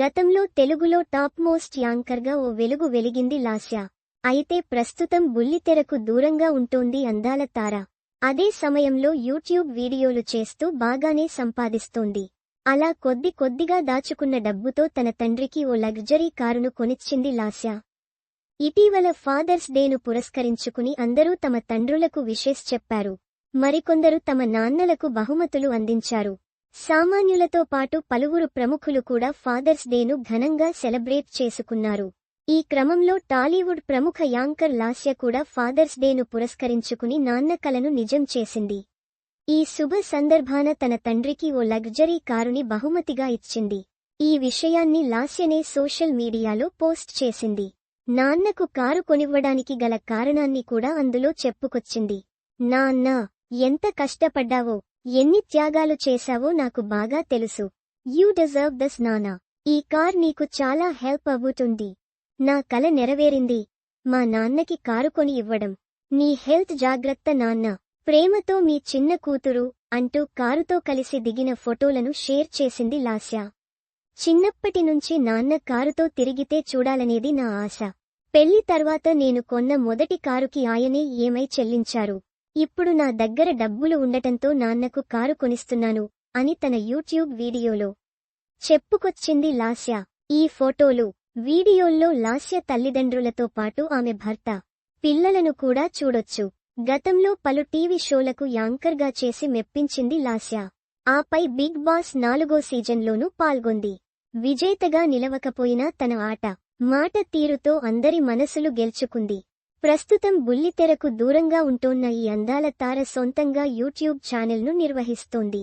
గతంలో తెలుగులో top most యాంకర్గా ఓ వెలుగు వెలిగింది లాస్య. అయితే ప్రస్తుతం బుల్లితెరకు దూరంగా ఉంటోంది అందాల తార. అదే సమయంలో యూట్యూబ్ వీడియోలు చేస్తూ బాగానే సంపాదిస్తోంది. అలా కొద్ది కొద్దిగా దాచుకున్న డబ్బుతో తన తండ్రికి ఓ లగ్జరీ కారును కొనిచ్చింది లాస్య. ఇటీవల ఫాదర్స్ డేను పురస్కరించుకుని అందరూ తమ తండ్రులకు విషెస్ చెప్పారు. మరికొందరు తమ నాన్నలకు బహుమతులు అందించారు. సామాన్యులతో పాటు పలువురు ప్రముఖులు కూడా ఫాదర్స్ డేను ఘనంగా సెలబ్రేట్ చేసుకున్నారు. ఈ క్రమంలో టాలీవుడ్ ప్రముఖ యాంకర్ లాస్య కూడా ఫాదర్స్ డేను పురస్కరించుకుని నాన్న కలను నిజం చేసింది. ఈ శుభ సందర్భాన తన తండ్రికి ఓ లగ్జరీ కారుని బహుమతిగా ఇచ్చింది. ఈ విషయాన్ని లాస్యనే సోషల్ మీడియాలో పోస్ట్ చేసింది. నాన్నకు కారు కొనివ్వడానికి గల కారణాన్ని కూడా అందులో చెప్పుకొచ్చింది. నాన్న ఎంత కష్టపడ్డావో ఎన్ని త్యాగాలు చేశావో నాకు బాగా తెలుసు. యూ డిజర్వ్ దస్ నానా ఈ కార్ నీకు చాలా హెల్ప్ అవుతుంది. నా కల నెరవేరింది. మా నాన్నకి కారు కొని ఇవ్వడం. నీ హెల్త్ జాగ్రత్త నాన్న. ప్రేమతో మీ చిన్న కూతురు అంటూ కారుతో కలిసి దిగిన ఫోటోలను షేర్ చేసింది లాస్య. చిన్నప్పటి నుంచి నాన్న కారుతో తిరిగితే చూడాలనేది నా ఆశ. పెళ్ళి తర్వాత నేను కొన్న మొదటి కారుకి ఆయనే ఏమై చెల్లించారు. ఇప్పుడు నా దగ్గర డబ్బులు ఉండటంతో నాన్నకు కారు కొనిస్తున్నాను అని తన యూట్యూబ్ వీడియోలో చెప్పుకొచ్చింది లాస్య. ఈ ఫోటోలు వీడియోల్లో లాస్య తల్లిదండ్రులతో పాటు ఆమె భర్త పిల్లలను కూడా చూడొచ్చు. గతంలో పలు టీవీ షోలకు యాంకర్గా చేసి మెప్పించింది లాస్య. ఆపై బిగ్ బాస్ నాలుగో సీజన్లోనూ పాల్గొంది. విజేతగా నిలవకపోయినా తన ఆట మాట తీరుతో అందరి మనసులు గెలుచుకుంది. ప్రస్తుతం బుల్లితెరకు దూరంగా ఉంటోన్న ఈ అందాల తార సొంతంగా యూట్యూబ్ ఛానెల్ను నిర్వహిస్తోంది.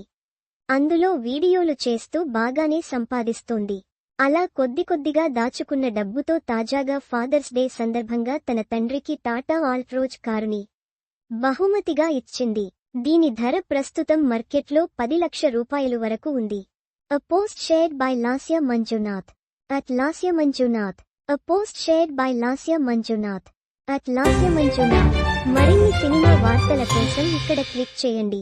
అందులో వీడియోలు చేస్తూ బాగానే సంపాదిస్తోంది. అలా కొద్ది కొద్దిగా దాచుకున్న డబ్బుతో తాజాగా ఫాదర్స్ డే సందర్భంగా తన తండ్రికి టాటా ఆల్ట్రోజ్ కారుని బహుమతిగా ఇచ్చింది. దీని ధర ప్రస్తుతం మార్కెట్లో పది లక్ష రూపాయలు వరకు ఉంది. A post shared by Lasya Manjunath at Lasya Manjunath a post shared by Lasya Manjunath at Lasya మరిన్ని సినిమా వార్తల కోసం ఇక్కడ క్లిక్ చేయండి.